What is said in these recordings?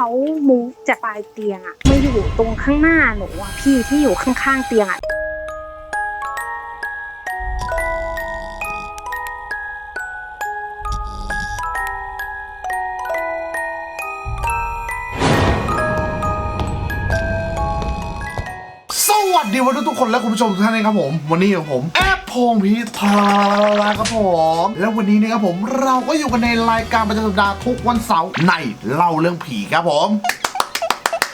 เขามูฟจากปลายเตียงอะมาอยู่ตรงข้างหน้าหนูอะพี่ที่อยู่ข้างๆเตียงอะสวัสดีวันทุกคนและคุณผู้ชมทุกท่านนะครับผม วันนี้กับผม พงพิธาครับผม แล้ววันนี้นะครับผมเราก็อยู่กันในรายการประจำสัปดาห์ทุกวันเสาร์ในเล่าเรื่องผีครับผม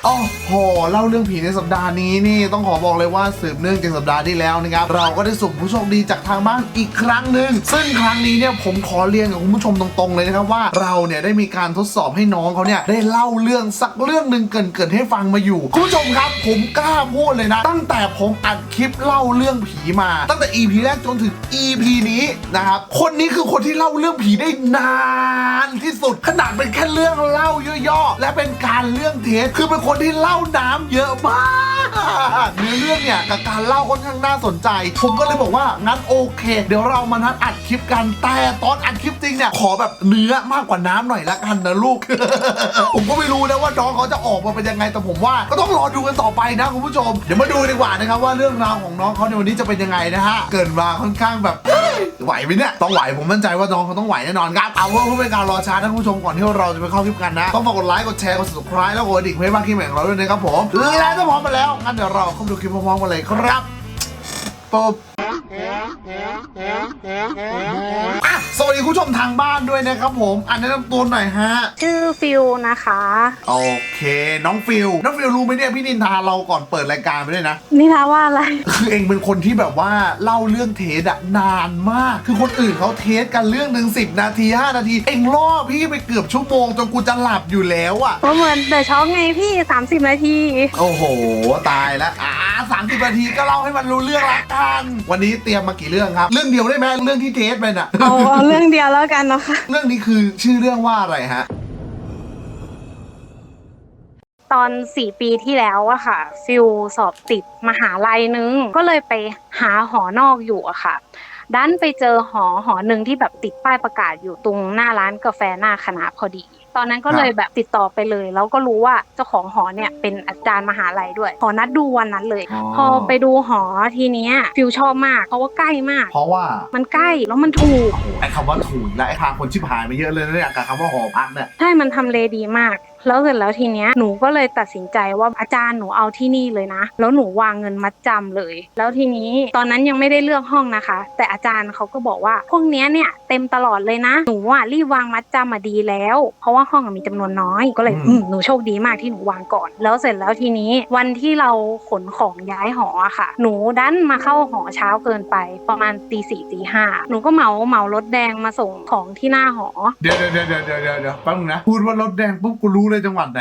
โอ้โหเล่าเรื่องผีในสัปดาห์นี้นี่ต้องขอบอกเลยว่าสืบเนื่องจากสัปดาห์ที่แล้วนะครับเราก็ได้สุ่มผู้โชคดีจากทางบ้านอีกครั้งหนึ่งซึ่งครั้งนี้เนี่ยผมขอเรียนกับคุณผู้ชมตรงๆเลยนะครับว่าเราเนี่ยได้มีการทดสอบให้น้องเขาเนี่ยได้เล่าเรื่องสักเรื่องหนึ่งเกรินให้ฟังมาอยู่คุณผู้ชมครับ ผมกล้าพูดเลยนะ ตั้งแต่ผมอัดคลิปเล่าเรื่องผีมา ตั้งแต่ EP แรกจนถึง EP นี้นะครับคนนี้คือคนที่เล่าเรื่องผีได้นานที่สุดขนาดเป็นแค่เรื่องเล่าย่อๆและเป็นการเรื่องเทสคือเป็นคนที่เล่าน้ำเยอะมากเนื้อเรื่องเนี่ยกับการเล่าค่อนข้างน่าสนใจ ผมก็เลยบอกว่างั้นโอเค เดี๋ยวเรามานัดอัดคลิปกันแต่ตอนอัดคลิปจริงเนี่ยขอแบบเนื้อมากกว่าน้ำหน่อยละกันนะลูก ผมก็ไม่รู้นะว่าน้องเขาจะออกมาเป็นยังไงแต่ผมว่าก็ต้องรอดูกันต่อไปนะคุณผู้ชม เดี๋ยวมาดูดีกว่านะครับว่าเรื่องราวของน้องเขาในวันนี้จะเป็นยังไงนะฮะเกินมาค่อนข้างแบบ ไหวไหมเนี่ยต้องไหวผมมั่นใจว่าน้องเขาต้องไหวแน่นอนครับเอาว่าเพื่อเป็นการรอช้าท่านผู้ชมก่อนที่เราจะไปเข้าคลิปกันนะ ต้องฝากกดไลค์กดแชร์กด subscribe แล้วกดดิ่งเพื่อให้ากขึ้นของเราด้วยนะครับผมและถ้าพร้อมมาแล้วงั้นเดี๋ยวเราเข้าไปดูคลิปพร้อมๆกันเลยครับปุ๊บ อะสวัสดีคุณผู้ชมทางบ้านด้วยนะครับผมอันแนะนำตัวหน่อยฮะ ชื่อฟิลนะคะ โอเค น้องฟิลน้องฟิลรู้ไหมเนี่ยพี่นินทาเราก่อนเปิดรายการไปด้วยนะนี่ท้าว่าอะไร คือเองเป็นคนที่แบบว่าเล่าเรื่องเทสอะนานมาก คือคนอื่นเขาเทสกันเรื่องหนึ่งสินาที5นาที เองล่อพี่ไปเกือบชั่วโมงจนกูจะหลับอยู่แล้วอะเพราะเหมือนเดอะช็อกไงพี่ 30 นาที โอ้โห ตายแล้วอ่าสามสิบนาทีก็เล่าให้มันรู้เรื่องละกัน วันนี้เตรียมมากี่เรื่องครับ เรื่องเดียวได้ไหมเรื่องที่เทสไปน่ะ เอาเอาเรื่องเดียวแล้วกันนะคะเรื่องนี้คือชื่อเรื่องว่าอะไรฮะ ตอน4ปีที่แล้วอะค่ะ ฟิลสอบติดมหาลัยนึง ก็เลยไปหาหอนอกอยู่อะค่ะ ดันไปเจอหอหอหนึ่งที่แบบติดป้ายประกาศอยู่ตรงหน้าร้านกาแฟหน้าคณะพอดี ตอนนั้นก็เลยแบบติดต่อไปเลย แล้วก็รู้ว่าเจ้าของหอเนี่ยเป็นอาจารย์มหาลัยด้วย ขอนัดดูวันนั้นเลยอ๋อพอไปดูหอทีเนี้ยฟิลชอบมาก เพราะว่าใกล้มาก เพราะว่ามันใกล้แล้วมันถูกไอ้คำว่าถูกและไอ้ทางคนชิบหายมาเยอะเลยนะเนี่ยกับคำว่าหอพักเนี่ยใช่มันทำเลดีมาก แล้วเสร็จแล้วทีเนี้ยหนูก็เลยตัดสินใจว่าอาจารย์หนูเอาที่นี่เลยนะ แล้วหนูวางเงินมัดจำเลย แล้วทีนี้ตอนนั้นยังไม่ได้เลือกห้องนะคะ แต่อาจารย์เขาก็บอกว่าพวกเนี้ยเนี่ยเต็มตลอดเลยนะ หนูอะรีบวางมัดจำมาดีแล้ว เพราะว่าห้องอะมีจำนวนน้อยก็เลยอืมอืมหนูโชคดีมากที่หนูวางก่อน แล้วเสร็จแล้วทีนี้วันที่เราขนของย้ายหออะค่ะ หนูดันมาเข้าหอเช้าเกินไป ประมาณตีสี่ตีห้าหนูก็เหมาเหมารถแดงมาส่งของที่หน้าหอ เดี๋ยวเดี๋ยวเดี๋ยวเดี๋ยวเดี๋ยวเดี๋ยวแป๊บนึงนะพูดว่ารถแดงปุ๊บกูรู้เลยจังหวัดไหน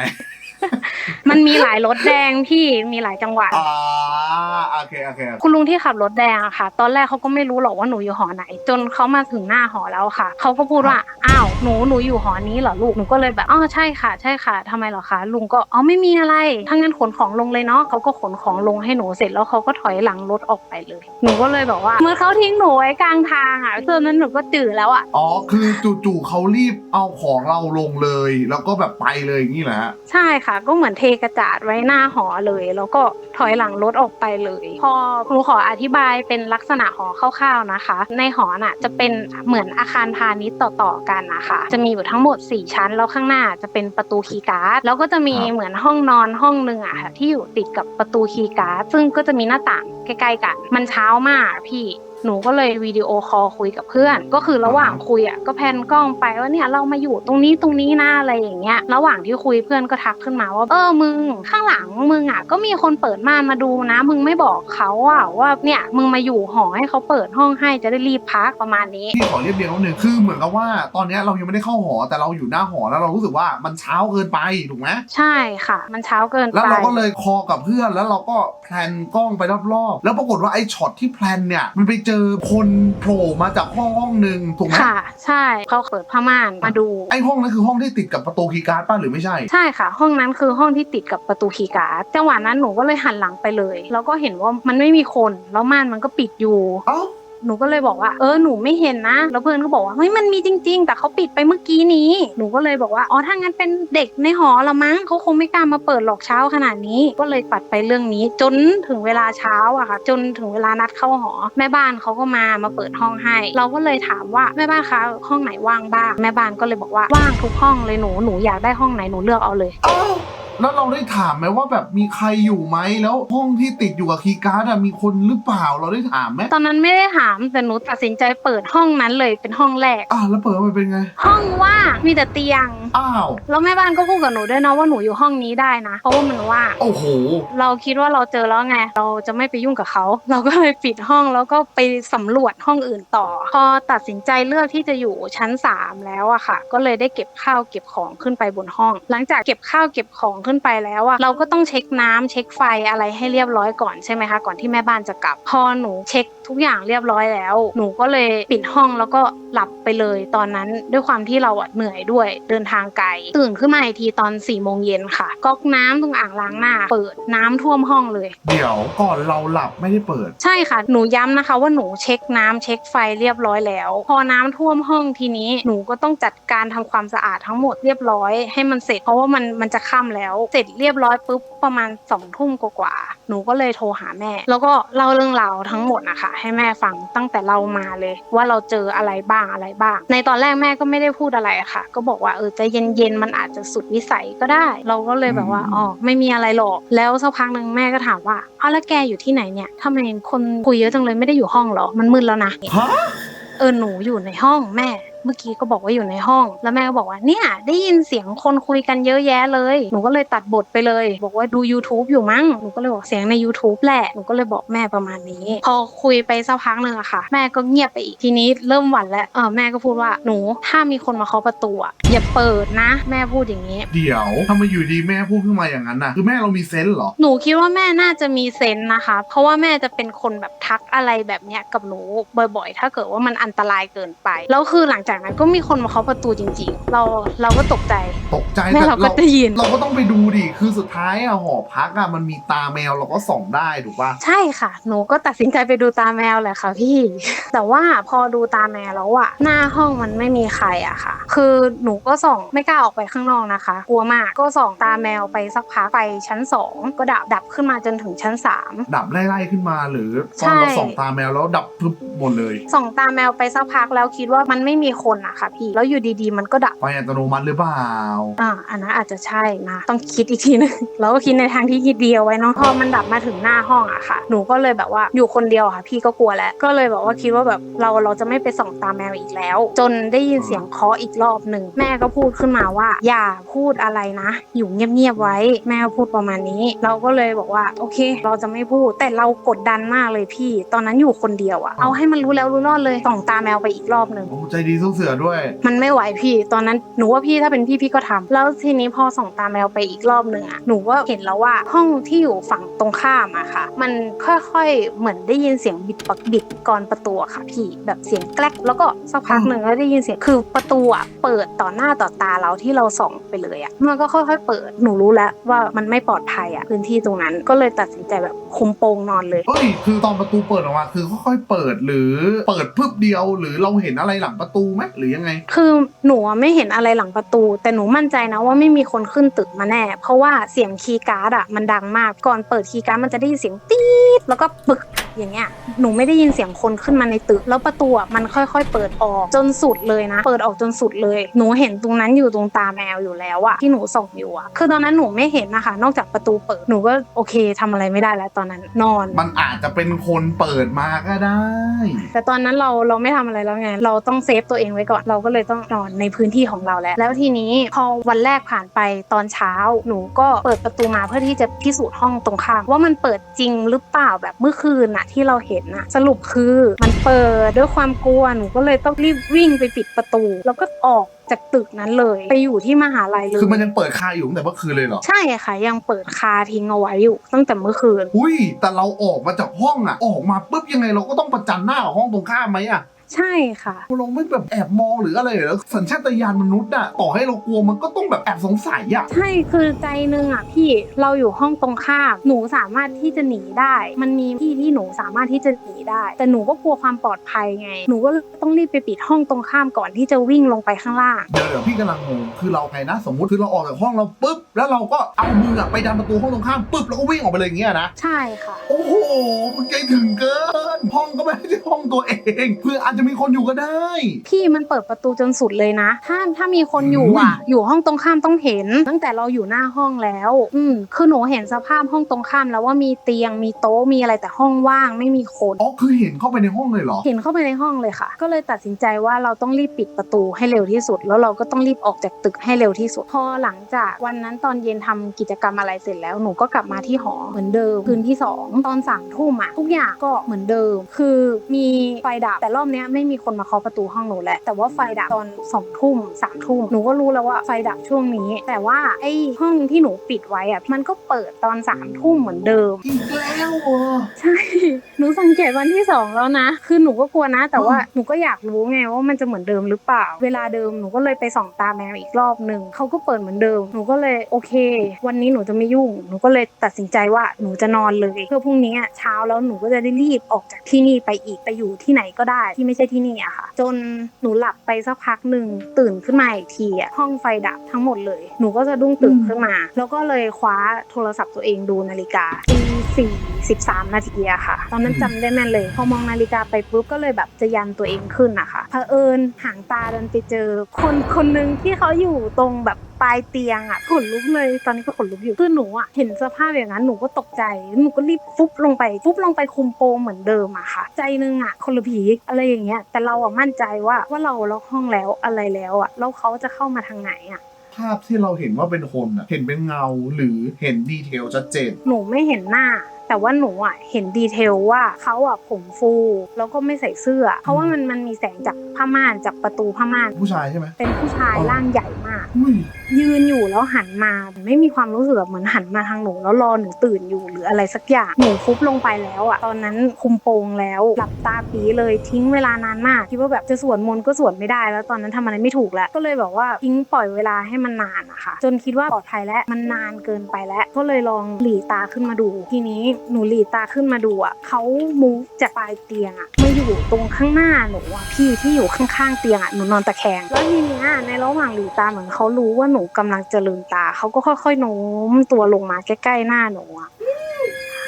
มันมีหลายรถแดงพี่มีหลายจังหวัด อ่าโอเคโอเคโอเคคุณลุงที่ขับรถแดงอะค่ะ ตอนแรกเขาก็ไม่รู้หรอกว่าหนูอยู่หอไหน จนเขามาถึงหน้าหอแล้วค่ะ เขาก็พูดว่าอ้าว หนูหนูอยู่หอนี้เหรอลูกหนูก็เลยแบบอ๋อใช่ค่ะ ใช่ค่ะทำไมเหรอคะลุงก็อ๋อไม่มีอะไรถ้างั้นขนของลงเลยเนาะเขาก็ขนของลงให้หนูเสร็จแล้วเขาก็ถอยหลังรถออกไปเลย หนูก็เลยบอกว่าเหมื่อนเขาทิ้งหนูไว้กลางทางอะตอนนั้นหนูก็ตื่นแล้วอะอ๋อคือจู่ๆเขารีบเอาของเราลงเลย แล้วก็แบบไปเลยอย่างนี้แหละฮะใช่ค่ะ ก็เหมือนเทกระจาดไว้หน้าหอเลย แล้วก็ถอยหลังรถออกไปเลย พอครูขออธิบายเป็นลักษณะหอคร่าวๆนะคะ ในหอน่ะจะเป็นเหมือนอาคารพาณิชย์ต่อๆกันนะคะจะมีอยู่ทั้งหมด 4 ชั้น แล้วข้างหน้าจะเป็นประตูคีย์การ์ด แล้วก็จะมีครับเหมือนห้องนอนห้องหนึ่งอะค่ะที่อยู่ติดกับประตูคีย์การ์ด ซึ่งก็จะมีหน้าต่างใกล้ๆกัน มันเช้ามากพี่ หนูก็เลยวิดีโอคอลคุยกับเพื่อน ก็คือระหว่างคุยอะก็แพนกล้องไปว่าเนี่ยเรามาอยู่ตรงนี้ตรงนี้นะอะไรอย่างเงี้ย ระหว่างที่คุยเพื่อนก็ทักขึ้นมาว่าเออมึงข้างหลังมึงอะก็มีคนเปิดม่านมาดูนะ มึงไม่บอกเขาอะว่าเนี่ยมึงมาอยู่หอให้เขาเปิดห้องให้จะได้รีบพักประมาณนี้พี่ขอเรียบเรียงนิดนึงคือเหมือนกับว่าตอนเนี้ยเรายังไม่ได้เข้าหอแต่เราอยู่หน้าหอแล้วเรารู้สึกว่ามันเช้าเกินไปถูกไหมใช่ค่ะ มันเช้าเกินแล้วไปเราก็เลยคอกับเพื่อนแล้วเราก็แพลนกล้องไปรอบๆแล้วปรากฏว่าไอ้ช็อตที่แพลนเนี่ยมันไปเจอคนโผล่มาจากห้องห้องหนึ่งถูกไหมค่ะ ใช่เขาเปิดผ้าม่านมาดูไอ้ห้องนั้นคือห้องที่ติดกับประตูคีย์การ์ดป้ะหรือไม่ใช่ ใช่ค่ะ ห้องนั้นคือห้องที่ติดกับประตูคีย์การ์ดจังหวะนั้นหนูก็เลยหันหลังไปเลย แล้วก็เห็นว่ามันไม่มีคนแล้วม่านมันก็ปิดอยู่ เอ้า หนูก็เลยบอกว่าเออหนูไม่เห็นนะ แล้วเพื่อนก็บอกว่าเฮ้ยมันมีจริง ๆ แต่เขาปิดไปเมื่อกี้นี้ หนูก็เลยบอกว่าอ๋อถ้างั้นเป็นเด็กในหอละมั้งเขาคงไม่กล้ามาเปิดหลอกเช้าขนาดนี้ ก็เลยปัดไปเรื่องนี้ จนถึงเวลาเช้าอะค่ะ จนถึงเวลานัดเข้าหอ แม่บ้านเขาก็มามาเปิดห้องให้ เราก็เลยถามว่าแม่บ้านคะห้องไหนว่างบ้างแม่บ้านก็เลยบอกว่าว่างทุกห้องเลยหนูหนูอยากได้ห้องไหนหนูเลือกเอาเลย แล้วเราได้ถามไหมว่าแบบมีใครอยู่ไหมแล้วห้องที่ติดอยู่กับคีย์การ์ดอะมีคนหรือเปล่าเราได้ถามไหมตอนนั้นไม่ได้ถามแต่หนูตัดสินใจเปิดห้องนั้นเลยเป็นห้องแรก อ่าวแล้วเปิดมาเป็นไง ห้องว่างมีแต่เตียง อ้าวแล้วแม่บ้านก็พูดกับหนูด้วยนะว่าหนูอยู่ห้องนี้ได้นะ เพราะว่ามันว่างโอ้โห เราคิดว่าเราเจอแล้วไง เราจะไม่ไปยุ่งกับเขา เราก็เลยปิดห้องแล้วก็ไปสำรวจห้องอื่นต่อ พอตัดสินใจเลือกที่จะอยู่ชั้น 3 แล้วอะค่ะ ก็เลยได้เก็บข้าวเก็บของขึ้นไปบนห้อง หลังจากเก็บข้าวเก็บของขึ้นไปแล้วอะเราก็ต้องเช็คน้ำเช็คไฟอะไรให้เรียบร้อยก่อนใช่ไหมคะก่อนที่แม่บ้านจะกลับ พอหนูเช็คทุกอย่างเรียบร้อยแล้ว หนูก็เลยปิดห้องแล้วก็หลับไปเลยตอนนั้นด้วยความที่เราอะเหนื่อยด้วยเดินทางไกลตื่นขึ้นมาอีกทีตอน4ี่โมงเย็นค่ะก๊อกน้ำตรงอ่างล้างหน้า เปิดน้ำท่วมห้องเลย เดี๋ยวก่อนเราหลับไม่ได้เปิด ใช่ค่ะ หนูย้ำนะคะว่าหนูเช็คน้ำเช็คไฟเรียบร้อยแล้ว พอน้ำท่วมห้องทีนี้หนูก็ต้องจัดการทำความสะอาดทั้งหมดเรียบร้อยให้มันเสร็จเพราะว่ามันมันจะค่ำแล้วเสร็จเรียบร้อยปุ๊บประมาณสองทุ่มกว่าๆหนูก็เลยโทรหาแม่ แล้วก็เล่าเรื่องราวทั้งหมดนะคะให้แม่ฟังตั้งแต่เรามาเลย ว่าเราเจออะไรบ้างอะไรบ้าง ในตอนแรกแม่ก็ไม่ได้พูดอะไรอะค่ะ ก็บอกว่าเออใจเย็นๆมันอาจจะสุดวิสัยก็ได้ เราก็เลยแบบว่าอ๋อไม่มีอะไรหรอก แล้วสักพักหนึ่งแม่ก็ถามว่าเอาแล้วแกอยู่ที่ไหนเนี่ยทำไมคนคุยเยอะจังเลยไม่ได้อยู่ห้องเหรอมันมืดแล้วนะฮะเออหนูอยู่ในห้องแม่ เมื่อกี้ก็บอกว่าอยู่ในห้อง แล้วแม่ก็บอกว่าเนี่ยได้ยินเสียงคนคุยกันเยอะแยะเลย หนูก็เลยตัดบทไปเลย บอกว่าดู YouTube อยู่มั้ง หนูก็เลยบอกเสียงใน YouTube แหละ หนูก็เลยบอกแม่ประมาณนี้ พอคุยไปสักพักหนึ่งอะค่ะ แม่ก็เงียบไปอีก ทีนี้เริ่มหวั่นแล้ว เออแม่ก็พูดว่าหนูถ้ามีคนมาเคาะประตูอะอย่าเปิดนะ แม่พูดอย่างนี้ เดี๋ยวทำไมอยู่ดีแม่พูดขึ้นมาอย่างนั้นน่ะ คือแม่เรามีเซนส์เหรอ หนูคิดว่าแม่น่าจะมีเซนส์นะคะ เพราะว่าแม่จะเป็นคนแบบทักอะไรแบบเนี้ยกับหนูบ่อย ๆ ถ้าเกิดว่ามันอันตรายเกินไป แล้วคือหลังจากนั้นก็มีคนมาเคาะประตูจริง ๆ เราเราก็ตกใจ ตกใจแม่แต่เราก็ได้ยิน เราก็ต้องไปดูดิคือสุดท้ายอะหอพักอะมันมีตาแมวเราก็ส่องได้ถูกปะใช่ค่ะ หนูก็ตัดสินใจไปดูตาแมวแหละค่ะพี่ แต่ว่าพอดูตาแมวแล้วอะหน้าห้องมันไม่มีใครอะค่ะ คือหนูก็ส่องไม่กล้าออกไปข้างนอกนะคะ กลัวมากก็ส่องตาแมวไปสักพักไปชั้นสองก็ดับดับขึ้นมาจนถึงชั้นสามดับไล่ๆขึ้นมาหรือตใช่อนเราส่องตาแมวแล้วดับพึบ หมดเลยส่องตาแมวไปสักพักแล้วคิดว่ามันไม่มีคนอะค่ะพี่แล้วอยู่ดีๆ มันก็ดับไฟอัตโนมัติหรือเปล่าอ่าอันนั้นอาจจะใช่นะต้องคิดอีกทีนึงเราก็คิดในทางที่คิดเดียวไว้เนาะพอมันดับมาถึงหน้าห้องอะค่ะ หนูก็เลยแบบว่าอยู่คนเดียวอะค่ะ พี่ก็กลัวแล้วก็เลยแบบว่าคิดว่าแบบเราเราจะไม่ไปส่องตาแมวอีกแล้ว จนได้ยินเสียงเคาะอีกรอบหนึ่งแม่ก็พูดขึ้นมาว่า อย่าพูดอะไรนะ อยู่เงียบๆไว้ แม่ก็พูดประมาณนี้ เราก็เลยบอกว่าโอเค เราจะไม่พูดแต่เรากดดันมากเลยพี่ ตอนนั้นอยู่คนเดียวอะเอาให้มันรู้แล้วรู้รอดเลยส่องตาแมวไปอีกรอบหนึ่ง โอ้ใจดีสู้เสือด้วย มันไม่ไหวพี่ตอนนั้นหนูว่าพี่ถ้าเป็นพี่พี่ก็ทำแล้วทีนี้พอส่องตาแมวไปอีกรอบหนึ่งอะหนูก็เห็นแล้วว่าห้องที่อยู่ฝั่งตรงข้ามอะค่ะ มันค่อยๆเหมือนได้ยินเสียงบิดปักบิดกรประตูอะค่ะ พี่แบบเสียงแกลกแล้วก็สักพักหนึ่งแล้วได้ยินเสียงคือประตูอะเปิดต่อหน้าต่อตาเราที่เราส่องไปเลยอะมันก็ค่อยๆเปิดหนูรู้แล้วว่ามันไม่ปลอดภัยอะพื้นที่ตรงนั้นก็เลยตัดสินใจแบบคุมโปงนอนเลย เฮ้ย คือตอนประตูเปิดออกมา คือค่อยๆเปิดหรือเปิดพึบเดียว หรือเราเห็นอะไรหลังประตูไหมหรือยังไง คือหนูอะไม่เห็นอะไรหลังประตู แต่หนูมั่นใจนะว่าไม่มีคนขึ้นตึกมาแน่ เพราะว่าเสียงคีย์การ์ดอะมันดังมากก่อนเปิดคีย์การ์ดมันจะได้ยินเสียงตี๊ด แล้วก็ปึกอย่างเงี้ยหนูไม่ได้ยินเสียงคนขึ้นมาในตึก แล้วประตูอะมันค่อยๆ เปิดออกจนสุดเลยนะ เปิดออกจนสุดเลย หนูเห็นตรงนั้นอยู่ตรงตาแมวอยู่แล้วอะที่หนูส่องอยู่อะคือตอนนั้นหนูไม่เห็นนะคะ นอกจากประตูเปิดหนูก็โอเคทำอะไรไม่ได้แล้วตอนนั้นนอน มันอาจจะเป็นคนเปิดมาก็ได้ แต่ตอนนั้นเราเราไม่ทำอะไรแล้วไงเราต้องเซฟตัวเองไว้ก่อนเราก็เลยต้องนอนในพื้นที่ของเราแล้ว แล้วทีนี้พอวันแรกผ่านไปตอนเช้า หนูก็เปิดประตูมาเพื่อที่จะพิสูจน์ห้องตรงข้ามว่ามันเปิดจริงหรือเปล่าแบบเมื่อคืนน่ะที่เราเห็นน่ะสรุปคือมันเปิดด้วยความกลัวหนูก็เลยต้องรีบวิ่งไปปิดประตู แล้วก็ออกจากตึกนั้นเลย ไปอยู่ที่มหาลัยเลยคือมันยังเปิดคาอยู่ตั้งแต่เมื่อคืนเลยเหรอ ใช่ค่ะยังเปิดคาทิ้งเอาไว้อยู่ตั้งแต่เมื่อคืน อุ้ยแต่เราออกมาจากห้องอะออกมาปุ๊บยังไงเราก็ต้องประจันหน้ากับห้องตรงข้ามไหมอะ ใช่ค่ะ เราไม่แบบแอบมองหรืออะไรเหรอสัญชาตญาณมนุษย์อะต่อให้เรากลัวมันก็ต้องแบบแอบสงสัยอะใช่คือใจหนึงอะพี่เราอยู่ห้องตรงข้ามหนูสามารถที่จะหนีได้ มันมีที่ที่หนูสามารถที่จะหนีได้ แต่หนูก็กลัวความปลอดภัยไง หนูก็เลยต้องรีบไปปิดห้องตรงข้ามก่อนที่จะวิ่งลงไปข้างล่างเดี๋ยวเดี๋ยวพี่กำลังงงคือเราไงนะ สมมุติคือเราออกจากห้องเราปุ๊บแล้วเราก็เอามืออะไปดันประตูห้องตรงข้ามปุ๊บแล้วก็วิ่งออกไปเลยอย่างเงี้ยนะใช่ค่ะ โอ้โหมันใจถึงเกิน ห้องก็ไม่ใช่ห้องตัวเองเพื่ออาจจะมีคนอยู่ก็ได้ พี่มันเปิดประตูจนสุดเลยนะ ถ้าถ้ามีคนอยู่อะ อยู่ห้องตรงข้ามต้องเห็น ตั้งแต่เราอยู่หน้าห้องแล้ว อืมคือหนูเห็นสภาพห้องตรงข้ามแล้วว่ามีเตียงมีโต๊ะมีอะไรแต่ห้องว่างไม่มีคน อ๋อคือเห็นเข้าไปในห้องเลยเหรอ เห็นเข้าไปในห้องเลยค่ะ ก็เลยตัดสินใจว่าเราต้องรีบปิดประตูให้เร็วที่สุด แล้วเราก็ต้องรีบออกจากตึกให้เร็วที่สุด พอหลังจากวันนั้นตอนเย็นทำกิจกรรมอะไรเสร็จแล้วหนูก็กลับมาที่หอเหมือนเดิมคืนที่สองตอนสามทุ่มอะทุกอย่างก็เหมือนเดิม คือมีไฟดับแต่รอบเนี้ยไม่มีคนมาเคาะประตูห้องหนูแหละ แต่ว่าไฟดับตอนสองทุ่มสามทุ่มหนูก็รู้แล้วว่าไฟดับช่วงนี้ แต่ว่าไอ้ห้องที่หนูปิดไว้อะมันก็เปิดตอนสามทุ่มเหมือนเดิมอีกแล้วเหรอใช่ห นูสังเกตวันที่สองแล้วนะ คือหนูก็กลัวนะ แต่ว่าหนูก็อยากรู้ไงว่ามันจะเหมือนเดิมหรือเปล่า เวลาเดิมหนูก็เลยไปส่องตาแมวอีกรอบหนึ่งเขาก็เปิดเหมือนเดิม หนูก็เลยโอเค วันนี้หนูจะไม่ยุ่ง หนูก็เลยตัดสินใจว่าหนูจะนอนเลย เพื่อพรุ่งนี้อะเช้าแล้วหนูก็จะได้รีบออกจากที่นี่ไปอีกไปอยู่ที่ไหนก็ได้ที่ไม่ใช่ที่นี่อะค่ะ จนหนูหลับไปสักพักหนึ่งตื่นขึ้นมาอีกทีอะห้องไฟดับทั้งหมดเลย หนูก็จะดุ้งตื่นขึ้นมา แล้วก็เลยคว้าโทรศัพท์ตัวเองดูนาฬิกาตี สี่สิบสามนาทีอะค่ะ ตอนนั้นจำได้แม่นเลย พอมองนาฬิกาไปปุ๊บก็เลยแบบจะยันตัวเองขึ้นนะคะเผอิญห่างตาดันไปเจอ คนคนหนึ่งที่เขาอยู่ตรงแบบปลายเตียงอะขนลุกเลย ตอนนี้ก็ขนลุกอยู่คือหนูอะเห็นสภาพอย่างนั้นหนูก็ตกใจหนูก็รีบฟุบลงไปฟุบลงไปคุมโปงเหมือนเดิมอะค่ะ ใจนึงอะคนละผีอะไรอย่างเงี้ยแต่เราอะมั่นใจว่าว่าเราล็อกห้องแล้วอะไรแล้วอะแล้วเขาจะเข้ามาทางไหนอะ ภาพที่เราเห็นว่าเป็นคนอะเห็นเป็นเงาหรือเห็นดีเทลชัดเจน หนูไม่เห็นหน้า แต่ว่าหนูอะเห็นดีเทลว่าเขาอะผมฟู แล้วก็ไม่ใส่เสื้อ เพราะว่ามันมันมีแสงจากผ้าม่านจากประตูผ้าม่านผู้ชายใช่ไหมเป็นผู้ชายร่างใหญ่มาก อุ้ย ยืนอยู่แล้วหันมา ไม่มีความรู้สึกแบบเหมือนหันมาทางหนูแล้วรอหนูตื่นอยู่หรืออะไรสักอย่างหนูฟุบลงไปแล้วอะตอนนั้นคุมโปงแล้วหลับตาปีเลยทิ้งเวลานานมากคิดว่าแบบจะสวดมนต์ก็สวดไม่ได้ แล้วตอนนั้นทำอะไรไม่ถูกแล้ว ก็เลยแบบว่าทิ้งปล่อยเวลาให้มันนานอะค่ะ จนคิดว่าปลอดภัยแล้วมันนานเกินไปแล้ว ก็เลยลองหลีตาขึ้นมาดู ทีนี้หนูหลีตาขึ้นมาดูอะเขามูฟจากปลายเตียงอะ อยู่ตรงข้างหน้าหนูอะพี่ที่อยู่ข้างๆเตียงอะหนูนอนตะแคง แล้วทีเนี้ยในระหว่างหลีตาเหมือนเขารู้ว่าหนูกำลังจะลืมตาเขาก็ค่อยๆโน้มตัวลงมาใกล้ๆหน้าหนูอะ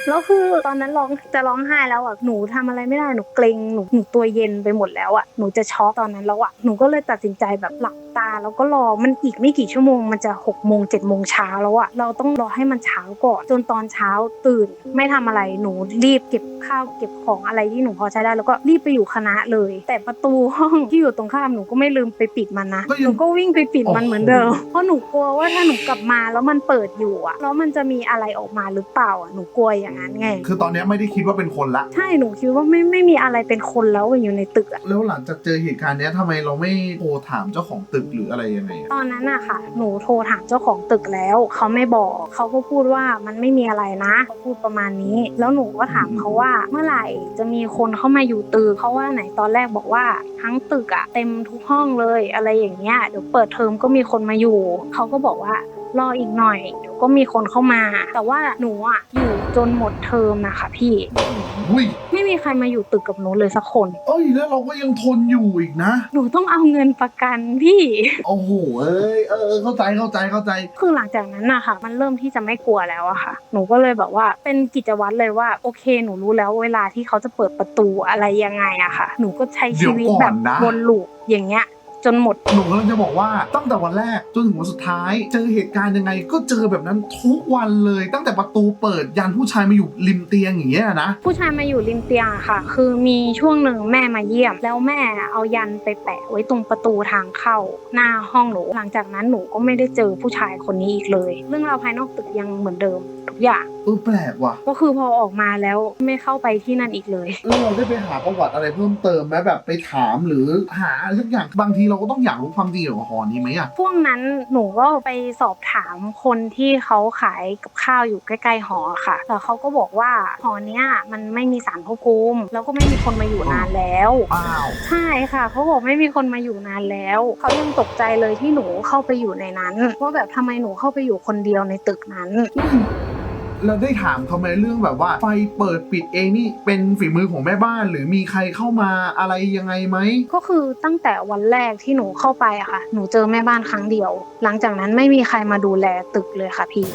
แล้วคือตอนนั้นร้องจะร้องไห้แล้วอะหนูทำอะไรไม่ได้หนูเกรงหนูหนูตัวเย็นไปหมดแล้วอะหนูจะช็อกตอนนั้นแล้วอะหนูก็เลยตัดสินใจแบบหลับตาแล้วก็รอมันอีกไม่กี่ชั่วโมงมันจะหกโมงเจ็ดโมงเช้าแล้วอะเราต้องรอให้มันเช้าก่อนจนตอนเช้าตื่น ไม่ทำอะไรหนูรีบเก็บข้าวเก็บของอะไรที่หนูพอใช้ได้แล้วก็รีบไปอยู่คณะเลย แต่ประตูห้องที่อยู่ตรงข้ามหนูก็ไม่ลืมไปปิดมันนะก็ยังหนูก็วิ่งไปปิดมันเหมือนเดิมเพราะหนูกลัวว่าถ้าหนูกลับมาแล้วมันเปิดอยู่อะแล้วมันจะมีอะไรออกมาหรือเปล่าอะหนูกลัวอย่างนั้นไง คือตอนเนี้ยไม่ได้คิดว่าเป็นคนละ ใช่หนูคิดว่าไม่ไม่มีอะไรเป็นคนแล้วอะอยู่ในตึกอะแล้วหลังจากเจอเหตุการณ์เนี้ยทำไมเราไม่โทรถามเจ้าของตึกหรืออะไรยังไงอะตอนนั้นอะค่ะ หนูโทรถามเจ้าของตึกแล้วเขาไม่บอกเขาก็พูดว่ามันไม่มีอะไรนะเขาพูดประมาณนี้ แล้วหนูก็ถามเขาว่าเมื่อไหร่จะมีคนเข้ามาอยู่ตึกเขาว่าไหนตอนแรกบอกว่าทั้งตึกอะเต็มทุกห้องเลยอะไรอย่างเงี้ยเดี๋ยวเปิดเทอมก็มีคนมาอยู่เขาก็บอกว่ารออีกหน่อยเดี๋ยวก็มีคนเข้ามา แต่ว่าหนูอะอยู่จนหมดเทอมนะคะพี่ อุ้ยไม่มีใครมาอยู่ตึกกับหนูเลยสักคน เอ้ยแล้วเราก็ยังทนอยู่อีกนะ หนูต้องเอาเงินประกันพี่ โอ้โหเอ้ยเออเออเข้าใจเข้าใจเข้าใจ คือหลังจากนั้นนะคะมันเริ่มที่จะไม่กลัวแล้วอะค่ะ หนูก็เลยแบบว่าเป็นกิจวัตรเลยว่าโอเค หนูรู้แล้วเวลาที่เขาจะเปิดประตูอะไรยังไงอะค่ะ หนูก็ใช้ชีวิตเดี๋ยวก่อนแบบนะ วนลูปอย่างเงี้ย จนหมด หนูกำลังจะบอกว่าตั้งแต่วันแรกจนถึงวันสุดท้าย เจอเหตุการณ์ยังไง ก็เจอแบบนั้นทุกวันเลย ตั้งแต่ประตูเปิดยันผู้ชายมาอยู่ริมเตียงอย่างเงี้ยนะ ผู้ชายมาอยู่ริมเตียงอะค่ะ คือมีช่วงหนึ่งแม่มาเยี่ยม แล้วแม่เอายันไปแปะไว้ตรงประตูทางเข้าหน้าห้องหนู หลังจากนั้นหนูก็ไม่ได้เจอผู้ชายคนนี้อีกเลย เรื่องราวภายนอกตึกยังเหมือนเดิมทุกอย่าง เออแปลกว่ะ ก็คือพอออกมาแล้วไม่เข้าไปที่นั่นอีกเลย แล้วเราได้ไปหาประวัติอะไรเพิ่มเติมไหมแบบไปถามหรือหาอะไรสักอย่างบางทีเราเราก็ต้องอยากรู้ความจริงเกี่ยวกับหอนี้ไหมอะพวกนั้นหนูก็ไปสอบถามคนที่เขาขายกับข้าวอยู่ใกล้ๆหอค่ะแต่เขาก็บอกว่าหอเนี้ยมันไม่มีสารพระภูมิแล้วก็ไม่มีคนมาอยู่นานแล้วอ้าวใช่ค่ะเขาบอกไม่มีคนมาอยู่นานแล้วเขายังตกใจเลยที่หนูเข้าไปอยู่ในนั้นว่าแบบทำไมหนูเข้าไปอยู่คนเดียวในตึกนั้น เราได้ถามเขาไหมเรื่องแบบว่า ไฟเปิดปิดเองนี่เป็นฝีมือของแม่บ้าน หรือมีใครเข้ามาอะไรยังไงไหมก็คือตั้งแต่วันแรกที่หนูเข้าไปอะค่ะ หนูเจอแม่บ้านครั้งเดียว หลังจากนั้นไม่มีใครมาดูแลตึกเลยค่ะพี่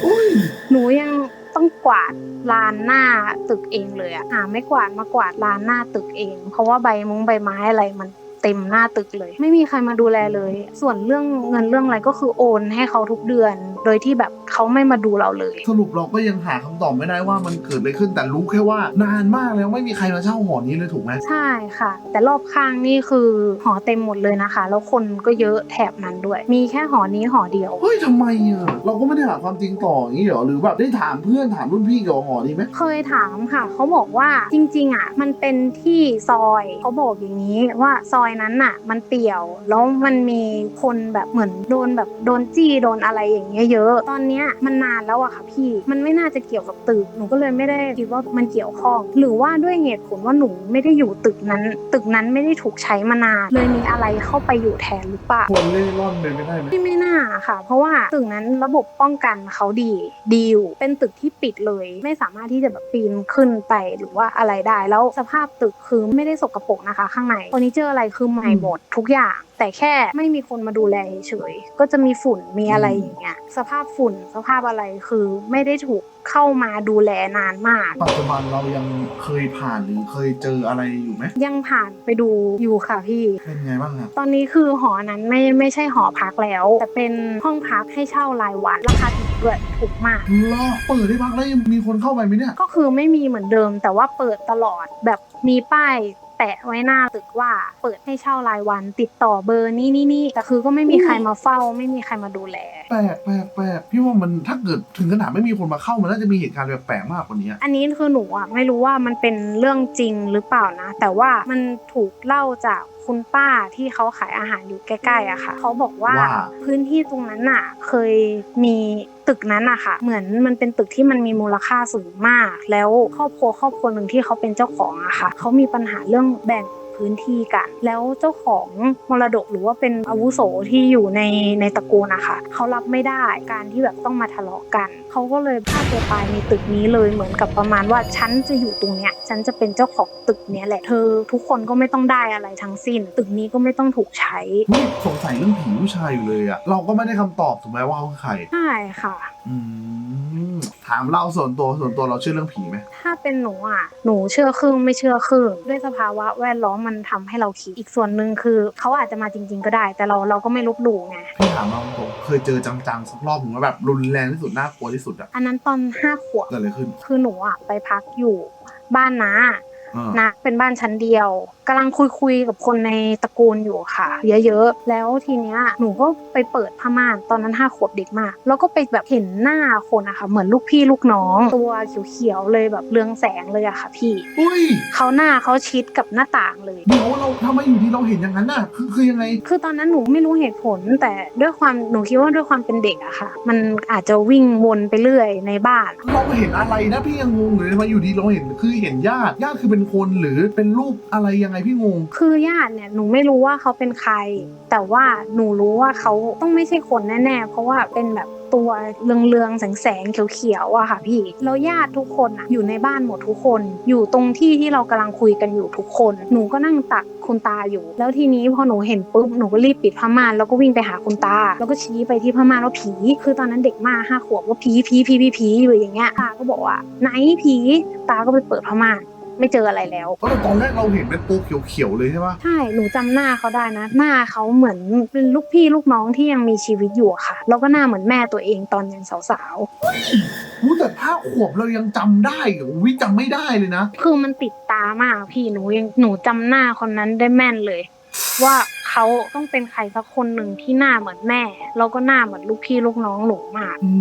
หนูยังต้องกวาดลานหน้าตึกเองเลยอะหาไม่กวาดมากวาดลานหน้าตึกเอง เพราะว่าใบมุ้งใบไม้อะไรมัน เต็มหน้าตึกเลย ไม่มีใครมาดูแลเลย ส่วนเรื่องเงินเรื่องอะไรก็คือโอนให้เขาทุกเดือน โดยที่แบบเขาไม่มาดูเราเลย สรุปเราก็ยังหาคำตอบไม่ได้ว่ามันเกิดอะไรขึ้นแต่รู้แค่ว่านานมากแล้วไม่มีใครมาเช่าหอนี้เลยถูกไหมใช่ค่ะ แต่รอบข้างนี่คือหอเต็มหมดเลยนะคะ แล้วคนก็เยอะแถบนั้นด้วย มีแค่หอนี้หอเดียว เฮ้ยทำไมอะเราก็ไม่ได้หาความจริงต่ออย่างนี้เหรอหรือแบบได้ถามเพื่อนถามรุ่นพี่เกี่ยวกับหอนี้ไหมเคยถามค่ะ เขาบอกว่าจริงๆอะมันเป็นที่ซอย เขาบอกอย่างนี้ว่าซอยนั้นน่ะมันเปี่ยว แล้วมันมีคนแบบเหมือนโดนแบบโดนจี้โดนอะไรอย่างเงี้ยเยอะ ตอนเนี้ยมันนานแล้วอะค่ะพี่ มันไม่น่าจะเกี่ยวกับตึก หนูก็เลยไม่ได้คิดว่ามันเกี่ยวข้อง หรือว่าด้วยเหตุผลว่าหนูไม่ได้อยู่ตึกนั้น ตึกนั้นไม่ได้ถูกใช้มานาน เลยมีอะไรเข้าไปอยู่แทนหรือเปล่า คนเล่ร่อนเลยไม่ได้ไหมที่ไม่น่าค่ะ เพราะว่าตึกนั้นระบบป้องกันเขาดีดีอยู่เป็นตึกที่ปิดเลย ไม่สามารถที่จะแบบปีนขึ้นไปหรือว่าอะไรได้ แล้วสภาพตึกคือไม่ได้สกปรกนะคะ ข้างในเฟอร์นิเจอร์อะไรคือใหม่หมดทุกอย่าง แต่แค่ไม่มีคนมาดูแลเฉยๆก็จะมีฝุ่นมีอะไรอย่างเงี้ยสภาพฝุ่นสภาพอะไรคือไม่ได้ถูกเข้ามาดูแลนานมาก ปัจจุบันเรายังเคยผ่านหรือเคยเจออะไรอยู่ไหมยังผ่านไปดูอยู่ค่ะพี่ เป็นไงบ้างครับตอนนี้คือหอนั้นไม่ไม่ใช่หอพักแล้ว แต่เป็นห้องพักให้เช่ารายวันราคาถูกด้วยถูกมาก เหรอเปิดได้พักแล้วยังมีคนเข้าไปไหมเนี่ย ก็คือไม่มีเหมือนเดิมแต่ว่าเปิดตลอดแบบมีป้าย แปะไว้หน้าตึกว่าเปิดให้เช่ารายวัน ติดต่อเบอร์นี่นี่นี่แต่คือก็ไม่มีใครมาเฝ้า ไม่มีใครมาดูแล แปลกแปลกแปลกพี่ว่ามันถ้าเกิดถึงขนาดไม่มีคนมาเข้ามันน่าจะมีเหตุการณ์แปลกๆมากกว่านี้ อันนี้คือหนูอะไม่รู้ว่ามันเป็นเรื่องจริงหรือเปล่านะ แต่ว่ามันถูกเล่าจากคุณป้าที่เขาขายอาหารอยู่ใกล้ๆอะค่ะเขาบอกว่าว่าพื้นที่ตรงนั้นน่ะเคยมีตึกนั้นอะค่ะ เหมือนมันเป็นตึกที่มันมีมูลค่าสูงมาก แล้วครอบครัวครอบครัวหนึ่งที่เขาเป็นเจ้าของอะค่ะเขามีปัญหาเรื่องแบ่ง พื้นที่กัน แล้วเจ้าของมรดกหรือว่าเป็นอาวุโสที่อยู่ในในตระกูลนะคะเขารับไม่ได้การที่แบบต้องมาทะเลาะกันเขาก็เลยฆ่าตัวตายในตึกนี้เลยเหมือนกับประมาณว่าฉันจะอยู่ตรงเนี้ยฉันจะเป็นเจ้าของตึกเนี้ยแหละเธอ ทุกคนก็ไม่ต้องได้อะไรทั้งสิ้น ตึกนี้ก็ไม่ต้องถูกใช้เฮ้ยสงสัยเรื่องผีผู้ชายอยู่เลยอะเราก็ไม่ได้คำตอบถูกไหมว่าเขาคือใครใช่ค่ะอืมถามเราส่วนตัวส่วนตัวเราเชื่อเรื่องผีไหมถ้าเป็นหนูอะ หนูเชื่อครึ่งไม่เชื่อครึ่งด้วยสภาวะแวดล้อมมันทำให้เราคิดอีกส่วนหนึ่งคือเขาอาจจะมาจริง ๆ ก็ได้ แต่เราเราก็ไม่ลบหลู่ไงพี่ถามเราตรงๆเคยเจอจังๆสักรอบถึงว่าแบบรุนแรงที่สุดน่ากลัวที่สุดอะอันนั้นตอนห้าขวบเกิดอะไรขึ้น คือหนูอะไปพักอยู่บ้านน้าเออ นะเป็นบ้านชั้นเดียวกำลังคุยคุยๆกับคนในตระกูลอยู่ค่ะ เยอะๆ แล้วทีเนี้ยหนูก็ไปเปิดผ้าม่านตอนนั้นห้าขวบเด็กมาก แล้วก็ไปแบบเห็นหน้าคนอะค่ะ เหมือนลูกพี่ลูกน้อง ตัวเขียวๆเลยแบบเรืองแสงเลยอะค่ะ พี่อุ้ยเขาหน้าเขาชิดกับหน้าต่างเลยเดี๋ยวเราทำไมอยู่ดีเราเห็นอย่างนั้นน่ะคือคือยังไง คือตอนนั้นหนูไม่รู้เหตุผล แต่ด้วยความหนูคิดว่าด้วยความเป็นเด็กอะค่ะ มันอาจจะวิ่งวนไปเรื่อยในบ้านเราเห็นอะไรนะพี่ยังงงเลยทำไมอยู่ดีเราเห็นคือเห็นญาติญาติคือเป็นนคนหรือเป็นรูปอะไรยังไงพี่งง คือญาติเนี่ยหนูไม่รู้ว่าเขาเป็นใคร แต่ว่าหนูรู้ว่าเขาต้องไม่ใช่คนแน่ๆ เพราะว่าเป็นแบบตัวเรืองๆแสงๆเขียวๆอะค่ะพี่แล้วญาติทุกคนอะอยู่ในบ้านหมดทุกคน อยู่ตรงที่ที่เรากำลังคุยกันอยู่ทุกคน หนูก็นั่งตักคุณตาอยู่ แล้วทีนี้พอหนูเห็นปุ๊บหนูก็รีบปิดผ้าม่านแล้วก็วิ่งไปหาคุณตา แล้วก็ชี้ไปที่ผ้าม่านว่าผี คือตอนนั้นเด็กมากห้าขวบว่าผีผีผีผีผีอยู่อย่างเงี้ยตาก็บอกว่าไหนผีตาก็ไปเปิดผ้าม่าน ไม่เจออะไรแล้ว เพราะตอนแรกเราเห็นเป็นตัวเขียวๆเลยใช่ปะใช่ หนูจำหน้าเขาได้นะ หน้าเขาเหมือนเป็นลูกพี่ลูกน้องที่ยังมีชีวิตอยู่อะค่ะ แล้วก็หน้าเหมือนแม่ตัวเองตอนยังสาวรู้แต่ภาพขวบเรายังจำได้เหรอวิจำไม่ได้เลยนะ ๆ คือมันติดตามากพี่หนูยังหนูจำหน้าคนนั้นได้แม่นเลย ว่า เขาต้องเป็นใครสักคนหนึ่งที่หน้าเหมือนแม่ แล้วก็หน้าเหมือนลูกพี่ลูกน้องหนูมากอื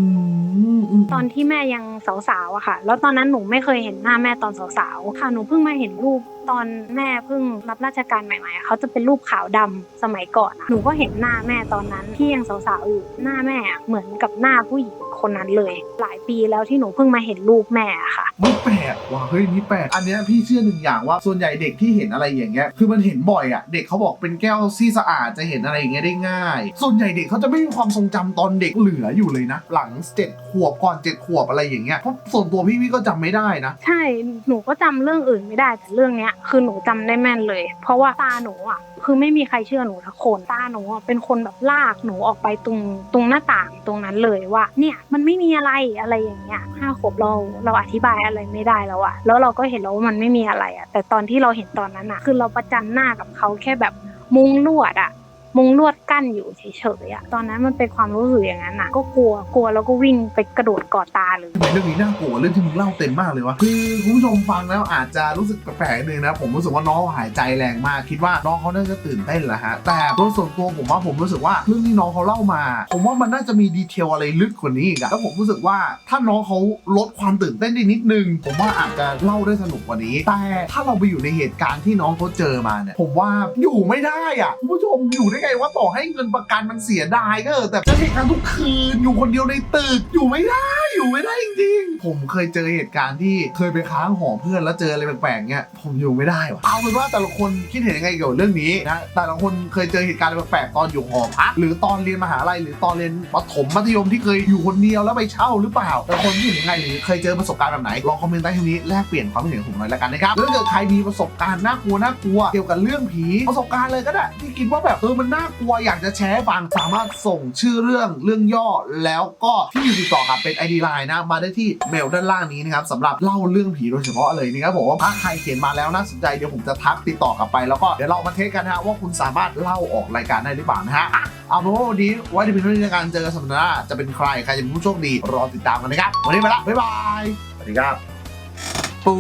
มอืมตอนที่แม่ยังสาวๆอะค่ะ แล้วตอนนั้นหนูไม่เคยเห็นหน้าแม่ตอนสาวๆค่ะหนูเพิ่งมาเห็นรูปตอนแม่เพิ่งรับราชการใหม่ๆอะเขาจะเป็นรูปขาวดำสมัยก่อนอะหนูก็เห็นหน้าแม่ตอนนั้นที่ยังสาวๆอยู่หน้าแม่อะเหมือนกับหน้าผู้หญิงคนนั้นเลย หลายปีแล้วที่หนูเพิ่งมาเห็นรูปแม่อะค่ะนี่แปลกว่ะเฮ้ยนี่แปลกอันเนี้ยพี่เชื่อหนึ่งอย่างว่าส่วนใหญ่เด็กที่เห็นอะไรอย่างเงี้ยคือมันเห็นบ่อยอะเด็กเขาบอกเป็นแก้วที่สะอาดจะเห็นอะไรอย่างเงี้ยได้ง่าย ส่วนใหญ่เด็กเขาจะไม่มีความทรงจำตอนเด็กเหลืออยู่เลยนะ หลังเจ็ดขวบก่อนเจ็ดขวบอะไรอย่างเงี้ยเพราะส่วนตัวพี่พี่ก็จำไม่ได้นะ ใช่หนูก็จำเรื่องอื่นไม่ได้แต่เรื่องเนี้ยคือหนูจำได้แม่นเลย เพราะว่าตาหนูอะคือไม่มีใครเชื่อหนูทักคนตาหนูอะเป็นคนแบบลากหนูออกไปตรงตรงหน้าต่างตรงนั้นเลยว่า เนี่ยมันไม่มีอะไรอะไรอย่างเงี้ยห้าขวบเราเราอธิบายอะไรไม่ได้แล้วอะแล้วเราก็เห็นแล้วว่ามันไม่มีอะไรอะแต่ตอนที่เราเห็นตอนนั้นอะคือเราประจันหน้ากับเขาแค่แบบ มุ้งลวดอะ มุงลวดกั้นอยู่เฉยๆอะตอนนั้นมันเป็นความรู้สึกอย่างนั้นอะก็กลัวกลัวแล้วก็วิ่งไปกระโดดกอดตาเลยทำไมเรื่องนี้น่ากลัวเรื่องที่มึงเล่าเต็มมากเลยวะคือคุณผู้ชมฟังแล้วอาจจะรู้สึกแปลกๆนิดนึงนะผมรู้สึกว่าน้องหายใจแรงมากคิดว่าน้องเขาน่าจะตื่นเต้นแหละฮะแต่โดยส่วนตัวผมว่าผมรู้สึกว่าเรื่องที่น้องเขาเล่ามา ผมว่ามันน่าจะมีดีเทลอะไรลึกกว่านี้อีกอะแล้วผมรู้สึกว่าถ้าน้องเขาลดความตื่นเต้นได้นิดนึง ผมว่าอาจจะเล่าได้สนุกกว่านี้ แต่ถ้าเราไปอยู่ในเหตุการณ์ที่น้องเขาเจอมาเนี่ยผมว่าอยู่ไม่ได้อะคุณผู้ชมอยู่ได้ไงว่าต่อให้เงินประกันมันเสียดายก็เออแต่เจอเหตุการณ์ทุกคืนอยู่คนเดียวในตึกอยู่ไม่ได้อยู่ไม่ได้จริงๆผมเคยเจอเหตุการณ์ที่เคยไปค้างหอเพื่อนแล้วเจออะไรแปลกๆเงี้ยผมอยู่ไม่ได้วะเอาเป็นว่าแต่ละคนคิดเห็นยังไงเกี่ยวกับเรื่องนี้นะแต่ละคนเคยเจอเหตุการณ์อะไรแปลกๆตอนอยู่หอพักหรือตอนเรียนมหาลัยหรือตอนเรียนประถมมัธยมที่เคยอยู่คนเดียวแล้วไปเช่าหรือเปล่า แต่ละคนคิดเห็นยังไงหรือเคยเจอประสบการณ์แบบไหนลองคอมเมนต์ใต้คลิปนี้แลกเปลี่ยนความคิดเห็นของผมหน่อยละกันนะครับแล้วเกิดใครมีประสบการณ์น่ากลัวน่ากลัวเกี่ยวกับเรื่องผีประสบการณ์เลยก็ได้ที่คิดว่าแบบเออมันน่ากลัวอยากจะแชร์ให้ฟังสามารถส่งชื่อเรื่องเรื่องย่อแล้วก็ที่อยู่ติดต่อครับเป็น ID Line นะ มาได้ที่เมลด้านล่างนี้นะครับสำหรับเล่าเรื่องผีโดยเฉพาะเลยนะครับผมถ้าใครเขียนมาแล้วน่าสนใจเดี๋ยวผมจะทักติดต่อกลับไปแล้วก็เดี๋ยวเรามาเทสกันนะฮะว่าคุณสามารถเล่าออกรายการได้หรือเปล่านะฮะเอาเป็นว่าวันนี้ไว้ในเป็นเรื่องในการเจอกันสัปดาห์หน้าจะเป็นใครใครจะเป็นผู้โชคดีรอติดตามกันนะครับวันนี้ไปละบ๊ายบายสวัสดีครับปู